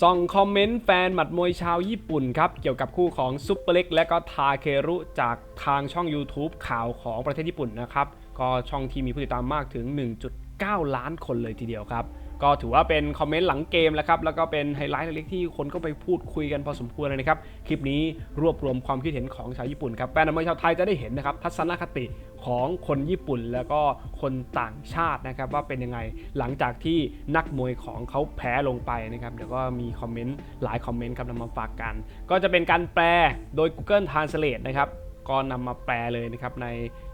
ส่องคอมเมนต์แฟนหมัดมวยชาวญี่ปุ่นครับ เกี่ยวกับคู่ของซุปเปอร์เล็กและก็ทาเครุจากทางช่อง YouTube ข่าวของประเทศญี่ปุ่นนะครับ ก็ช่องที่มีผู้ติดตามมากถึง 9 ล้านคนเลยทีเดียวครับ ก็ถือว่าเป็นคอมเมนต์หลังเกมแล้วครับ แล้วก็เป็นไฮไลท์เล็กๆที่คนก็ไปพูดคุยกันพอสมควรเลยนะครับ คลิปนี้รวบรวมความคิดเห็นของชาวญี่ปุ่นครับ แฟนมวยชาวไทยจะได้เห็นนะครับ ทัศนคติของคนญี่ปุ่นแล้วก็คนต่างชาตินะครับว่าเป็นยังไงหลังจากที่นักมวยของเขาแพ้ลงไปนะครับเดี๋ยวก็มีคอมเมนต์หลายคอมเมนต์ครับนำมาฝากกัน ก็จะเป็นการแปลโดย Google Translate นะครับ ก็นำมาแปลเลยนะครับใน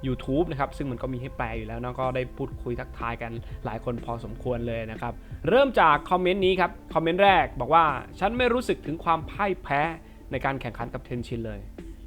YouTube นะครับซึ่งมันก็มีให้แปลอยู่แล้วนะก็ได้พูดคุยทักทายกันหลายคนพอสมควรเลยนะครับเริ่มจากคอมเมนต์นี้ครับคอมเมนต์แรกบอกว่าฉันไม่รู้สึกถึงความพ่ายแพ้ในการแข่งขันกับเทนชินเลย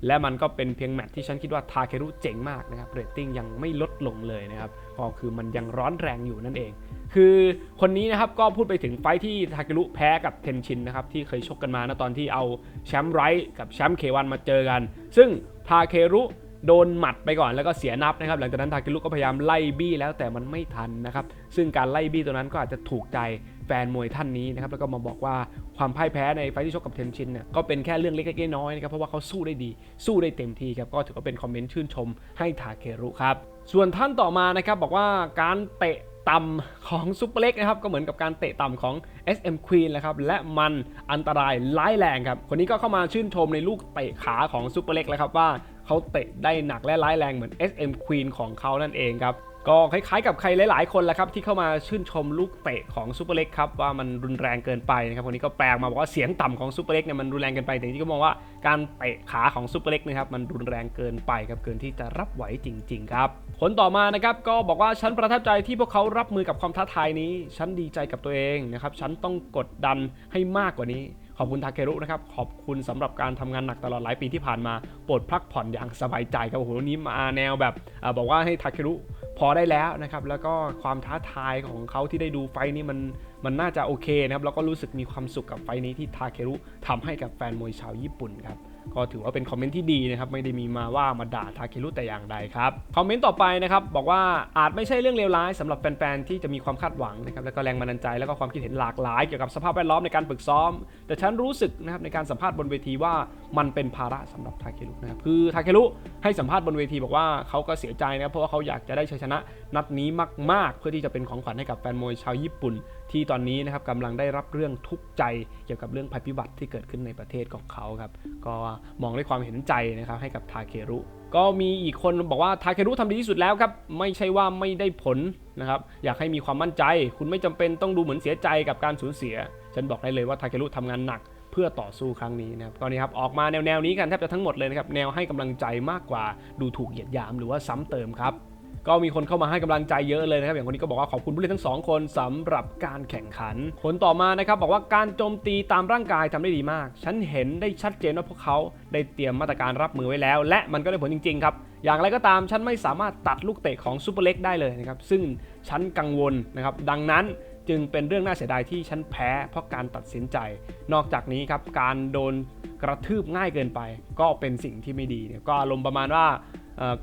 และมันก็เป็นเพียงแมตช์ที่ฉันคิดว่าทาเครุเจ๋งมากนะครับเรตติ้งยังไม่ลดลงเลยนะครับก็คือมันยังร้อนแรงอยู่นั่นเอง คือคนนี้นะครับก็พูดไปถึงไฟที่ทาเครุแพ้กับเทนชินนะครับที่เคยชกกันมานะตอนที่เอาแชมป์ไรท์กับแชมป์เควันมาเจอกัน ซึ่งทาเครุโดนหมัดไปก่อนแล้วก็เสียนับนะครับหลังจากนั้นทาเครุก็พยายามไล่บี้แล้วแต่มันไม่ทันนะครับซึ่งการไล่บี้ตัวนั้นก็อาจจะถูกใจแฟนมวยท่านนี้นะครับแล้วก็มาบอกว่าความพ่ายแพ้ในไฟท์ที่ชกกับเทนชินเนี่ยก็เป็นแค่เรื่องเล็กๆน้อยๆนะครับเพราะว่าเขาสู้ได้ดี สู้ได้เต็มที่ครับก็ถือว่าเป็นคอมเมนต์ชื่นชมให้ทาเครุครับส่วนท่านต่อมานะครับบอกว่าการเตะ ต่ำของซุปเปอร์เล็กนะครับก็เหมือนกับการเตะต่ำของ SM Queen นะครับและมันอันตรายร้ายแรงครับคนนี้ก็เข้ามาชื่นชมในลูกเตะขาของซุปเปอร์เล็กแล้วครับว่าเขาเตะได้หนักและร้ายแรงเหมือน SM Queen ของเขานั่นเองครับ ก็คล้ายๆกับใครหลาย ๆ คนแหละครับที่เข้ามาชื่นชมลูกเตะของซูเปอร์เล็กครับว่ามันรุนแรงเกินไปนะครับคนนี้ก็แปลงมาบอกว่าเสียงต่ำของซูเปอร์เล็กเนี่ยมันรุนแรงเกินไปแต่จริงๆก็มองว่าการเตะขาของซูเปอร์เล็กนะครับมันรุนแรงเกินไปครับเกินที่จะรับไหวจริง ๆ ครับคนต่อมานะครับก็บอกว่าฉันประทับใจที่พวกเขารับมือกับความท้าทายนี้ฉันดีใจกับตัวเองนะครับฉันต้องกดดันให้มากกว่านี้ ขอบคุณทาเครุนะครับ ขอบคุณสำหรับการทำงานหนักตลอดหลายปีที่ผ่านมาโปรดพักผ่อนอย่างสบายใจครับโอ้โหวันนี้มาแนวแบบอบอกว่าให้ทาเครุพอได้แล้วนะครับ แล้วก็ความท้าทายของเขาที่ได้ดูไฟนี้มันมันน่าจะโอเคนะครับ แล้วก็รู้สึกมีความสุขกับไฟนี้ที่ทาเครุทำให้กับแฟนมวยชาวญี่ปุ่นครับ ก็ถือว่าเป็นคอมเมนต์ที่ดีนะครับไม่ได้มีมาว่ามาด่าทาเครุแต่อย่างใดครับคอมเมนต์ต่อไปนะครับบอกว่าอาจไม่ใช่เรื่องเลวร้ายสำหรับแฟนๆที่จะมีความคาดหวังนะครับแล้วก็แรงบันดาลใจแล้วก็ความคิดเห็นหลากหลายเกี่ยวกับสภาพแวดล้อมในการฝึกซ้อม แต่ฉันรู้สึกนะครับในการสัมภาษณ์บนเวทีว่ามันเป็นภาระสำหรับทาเครุนะครับคือทาเครุให้สัมภาษณ์บนเวทีบอกว่าเขาก็เสียใจนะครับเพราะว่าเขาอยากจะได้ชัยชนะนัดนี้มาก ๆ เพื่อที่จะเป็นของขวัญให้กับแฟนมวยชาวญี่ปุ่นที่ตอนนี้นะครับกำลังได้รับเรื่องทุกข์ใจเกี่ยวกับเรื่องภัยพิบัติที่เกิดขึ้นในประเทศของเขาครับก็มองด้วยความเห็นใจนะครับให้กับทาเครุก็มีอีกคนบอกว่าทาเครุทำดีที่สุดแล้วครับไม่ใช่ว่าไม่ได้ผลนะครับอยากให้มีความมั่นใจ คุณไม่จำเป็นต้องดูเหมือนเสียใจกับการสูญเสีย ฉันบอกได้เลยว่าทาเครุทำงานหนักเพื่อต่อสู้ครั้งนี้นะครับก็นี่ครับออกมาแนวแนวนี้กันแทบจะทั้งหมดเลยนะครับแนวให้กำลังใจมากกว่าดูถูกเหยียดหยามหรือว่าซ้ำเติมครับ ก็มีคนเข้ามาให้กำลังใจเยอะเลยนะครับ อย่างคนนี้ก็บอกว่าขอบคุณผู้เล่นทั้งสองคนสำหรับการแข่งขัน คนต่อมานะครับบอกว่าการโจมตีตามร่างกายทำได้ดีมาก ฉันเห็นได้ชัดเจนว่าพวกเขาได้เตรียมมาตรการรับมือไว้แล้ว และมันก็ได้ผลจริง ๆ ครับ อย่างไรก็ตามฉันไม่สามารถตัดลูกเตะของซูเปอร์เล็กได้เลยนะครับ ซึ่งฉันกังวลนะครับ ดังนั้นจึงเป็นเรื่องน่าเสียดายที่ฉันแพ้เพราะการตัดสินใจ นอกจากนี้ครับการโดนกระทืบง่ายเกินไป ก็เป็นสิ่งที่ไม่ดีเนี่ยก็อารมณ์ประมาณว่า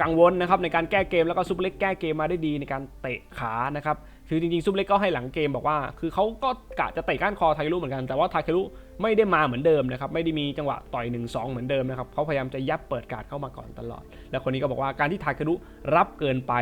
กังวลนะครับในการแก้เกมแล้วก็ซุปเปอร์เล็กแก้เกมมาได้ดีในการเตะขานะครับคือจริงๆซุปเปอร์เล็กก็ให้หลังเกมบอกว่า คือเขาก็กะจะเตะก้านคอทาเครุเหมือนกันแต่ว่าทาเครุไม่ได้มาเหมือนเดิมนะครับไม่ได้มีจังหวะต่อย 1 2 เหมือนเดิมนะครับเขาพยายามจะยับเปิดการดเข้ามาก่อนตลอด แล้วคนนี้ก็บอกว่าการที่ทาเครุรับเกินไป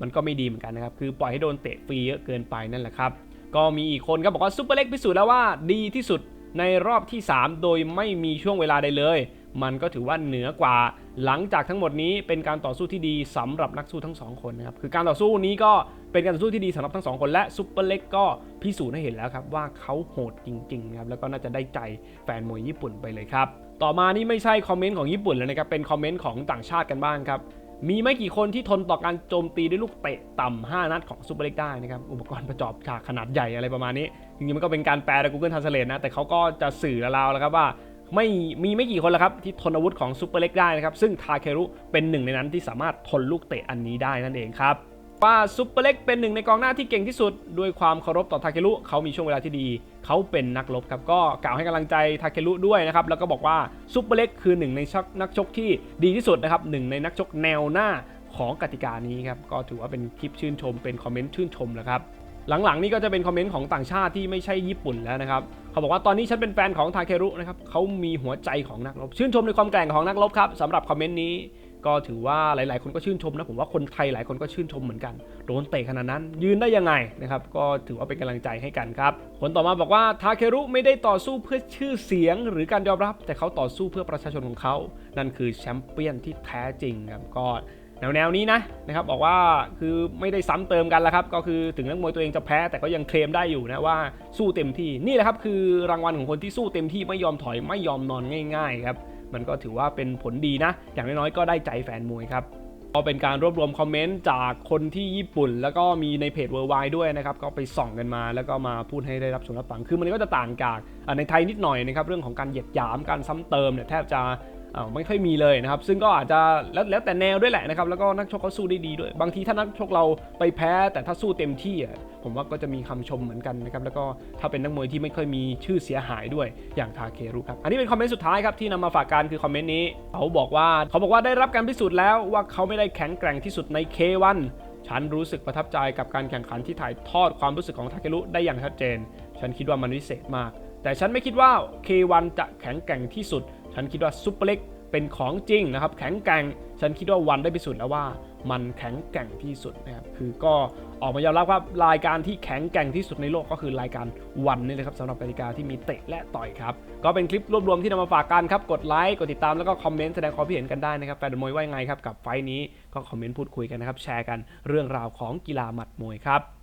มันก็ไม่ดีเหมือนกันนะครับคือปล่อยให้โดนเตะฟรีเยอะเกินไปนั่นแหละครับก็มีอีกคนก็บอกว่าซุปเปอร์เล็กพิสูจน์แล้วว่าดีที่สุดในรอบที่ 3 โดยไม่มีช่วงเวลาใดเลย มันก็ถือว่าเหนือกว่า หลังจากทั้งหมดนี้เป็นการต่อสู้ที่ดีสำหรับนักสู้ทั้งสองคนนะครับคือการต่อสู้นี้ก็เป็นการต่อสู้ที่ดีสำหรับทั้งสองคนและซุปเปอร์เล็กก็พิสูจน์ให้เห็นแล้วครับว่าเขาโหดจริงๆนะครับแล้วก็น่าจะได้ใจแฟนมวยญี่ปุ่นไปเลยครับต่อมานี่ไม่ใช่คอมเมนต์ของญี่ปุ่นแล้วนะครับเป็นคอมเมนต์ของต่างชาติกันบ้างครับมีไม่กี่คนที่ทนต่อการโจมตีด้วยลูกเตะต่ำ 5 นัดของซูเปอร์เล็กได้นะครับ อุปกรณ์ประจอบฉากขนาดใหญ่อะไรประมาณนี้ จริงๆ มันก็เป็นการแปลใน Google Translate นะ แต่เขาก็จะสื่อเราแล้วครับว่า ไม่มีไม่กี่คนแล้วครับที่ทนอาวุธของซูเปอร์เล็กได้นะครับ ซึ่งทาเครุเป็นหนึ่งในนั้นที่สามารถทนลูกเตะอันนี้ได้นั่นเองครับว่าซุปเปอร์เล็กเป็นหนึ่งในกองหน้าที่เก่งที่สุด ด้วยความเคารพต่อทาเครุเขามีช่วงเวลาที่ดี เขาเป็นนักรบครับ ก็กล่าวให้กำลังใจทาเครุด้วยนะครับ แล้วก็บอกว่าซุปเปอร์เล็กคือหนึ่งในนักชกที่ดีที่สุดนะครับหนึ่งในนักชกแนวหน้าของกติกานี้ครับ ก็ถือว่าเป็นคลิปชื่นชมเป็นคอมเมนต์ชื่นชมแล้วครับ หลังๆนี่ก็จะเป็นคอมเมนต์ของต่างชาติที่ไม่ใช่ญี่ปุ่นแล้วนะครับ เขาบอกว่าตอนนี้ฉันเป็นแฟนของทาเครุนะครับเขามีหัวใจของนักรบ ชื่นชมในความแกร่งของนักรบครับสำหรับคอมเมนต์นี้ก็ถือว่าหลาย ๆ คนก็ชื่นชมนะผมว่าคนไทยหลายคนก็ชื่นชมเหมือนกันโดนเตะขนาดนั้น ยืนได้ยังไงนะครับก็ถือว่าเป็นกำลังใจให้กันครับคนต่อมาบอกว่าทาเครุไม่ได้ต่อสู้เพื่อชื่อเสียง หรือการยอมรับ แต่เขาต่อสู้เพื่อประชาชนของเขา นั่นคือแชมเปี้ยนที่แท้จริงครับก็ แนวแนวๆนี้นะนะครับบอกว่าคือไม่ได้ซ้ำเติมกันแล้วครับก็คือถึงนักมวยตัวเองจะแพ้แต่ก็ยังเคลมได้อยู่นะว่าสู้เต็มที่นี่แหละครับคือรางวัลของคนที่สู้เต็มที่ไม่ยอมถอยไม่ยอมนอนง่ายๆครับมันก็ถือว่าเป็นผลดีนะ อย่างน้อยๆก็ได้ใจแฟนมวยครับก็เป็นการรวบรวมคอมเมนต์จากคนที่ญี่ปุ่น แล้วก็มีในเพจเวอร์ไวด้วยนะครับ ก็ไปส่องกันมาแล้วก็มาพูดให้ได้รับชมรับฟัง คือมันก็จะต่างจากในไทยนิดหน่อยนะครับ เรื่องของการเหยียดหยามการซ้ำเติมเนี่ยแทบจะ ไม่ค่อยมีเลยนะครับ ซึ่งก็อาจจะแล้วแล้วแต่แนวด้วยแหละนะครับ แล้วก็นักชกเขาสู้ได้ดีด้วย บางทีถ้านักชกเราไปแพ้ แต่ถ้าสู้เต็มที่อะผมว่าก็จะมีคำชมเหมือนกันนะครับ แล้วก็ถ้าเป็นนักมวยที่ไม่ค่อยมีชื่อเสียหายด้วยอย่างทาเครุครับ อันนี้เป็นคอมเมนต์สุดท้ายครับที่นำมาฝากกันคือคอมเมนต์นี้เขาบอกว่าเขาบอกว่าได้รับการพิสูจน์แล้วว่าเขาไม่ได้แข็งแกร่งที่สุดใน K1 ฉันรู้สึกประทับใจกับการแข่งขันที่ถ่ายทอดความรู้สึกของทาเครุได้อย่างชัดเจน ฉันคิดว่ามันวิเศษมาก แต่ฉันไม่คิดว่า K1 จะแข็งแกร่งที่สุด ฉันคิดว่าซุปเปอร์เล็กเป็นของจริงนะครับ แข็งแกร่ง ฉันคิดว่าวันได้พิสูจน์แล้วว่า มันแข็งแกร่งที่สุดนะครับ คือก็ออกมายอมรับว่ารายการที่แข็งแกร่งที่สุดในโลกก็คือรายการวันนี่เลยครับสำหรับกติกาที่มีเตะและต่อยครับ ก็เป็นคลิปรวบรวมที่นำมาฝากกันครับ กดไลค์กดติดตามแล้วก็คอมเมนต์แสดงความคิดเห็นกันได้นะครับแฟนมวยว่ายังไงครับกับไฟท์นี้ก็คอมเมนต์พูดคุยกันนะครับแชร์กันเรื่องราวของกีฬาหมัดมวยครับ